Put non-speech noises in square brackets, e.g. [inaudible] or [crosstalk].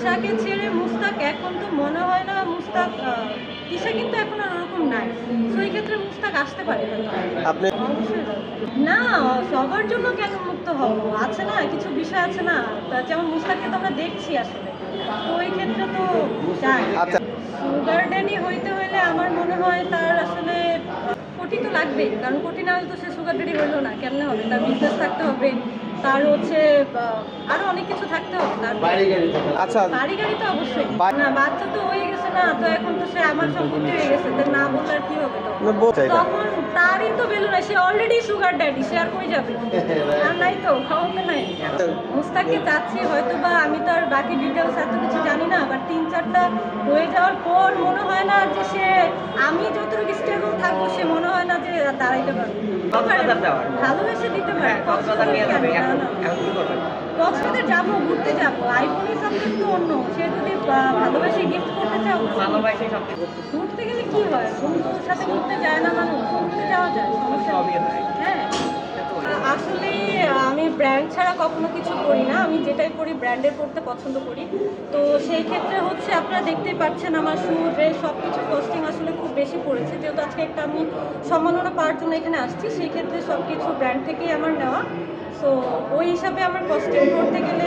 তিশাকে ছেড়ে মুস্তাক এখন তো মনে হয় না মুস্তাক তিশা কিন্তু এখন আর ওরকম নাই। তো এই ক্ষেত্রে মুস্তাক আসতে পারে আপনি না সবার জন্য কেন মুক্ত হব? আছে না কিছু বিষয় আছে না? যেমন মুস্তাককে তো আমরা দেখছি আসলে। তো ওই ক্ষেত্রে তো চাই আচ্ছা। সুগার ড্যাডি হইতে হইলে আমার মনে হয় তার কোটি তো লাগবেই কারণ কোটি না হলে তো সে সুগার ড্যাডি হইল না কেমনে হবে? তার বিজনেস থাকতে হবে তার হচ্ছে আরও অনেক কিছু থাকতে হবে তার আচ্ছা। বাড়ি গাড়ি তো অবশ্যই। না বাচ্চা তো হয়ে গেছে না তো এখন তো সে আমার সম্পত্তি হয়ে গেছে তো না বললে আর কি হবে তো না, বলতে চাই না। তখন তারই তো ভ্যালু নাই সে অলরেডি সুগার ড্যাডি সে আর কই যাবে? [laughs] আর নাই তো খাওয়াতে নাই। মুস্তাককে চাচ্ছি হয়তো বা আমি তো আর বাকি ডিটেলস এত কিছু জানি না বাট তিন চারটা হয়ে যাওয়ার পর মনে হয় না যে সে আমি যতটুকু স্টেবল থাকব সে মনে হয় যে দাঁড়াইতে পারবে ভালোবেসে দিতে পারে হ্যাঁ, কক্সবাজার নিয়ে যাবে। ঘুরতে যাব। আইফোনের সাবজেক্ট তো অন্য। সে যদি ভালোবেসে গিফট করতে চাও ভালোবাসে ঘুরতে গেলে কি হয়? বন্ধুদের সাথে ঘুরতে যায় না মানুষ? ঘুরতে যাওয়া যায় সমস্যা ব্র্যান্ড ছাড়া কখনো কিছু করি না। আমি যেটাই করি ব্র্যান্ডের পড়তে পছন্দ করি। তো সেই ক্ষেত্রে হচ্ছে আপনারা দেখতেই পাচ্ছেন আমার শু ড্রেস সব কিছু কস্টিং আসলে খুব বেশি পড়েছে। যেহেতু আজকে একটা আমি সম্মাননা পাওয়ার জন্য এখানে আসছি, সেই ক্ষেত্রে সব কিছু ব্র্যান্ড থেকেই আমার নেওয়া। সো ওই হিসাবে আমার কস্টিং করতে গেলে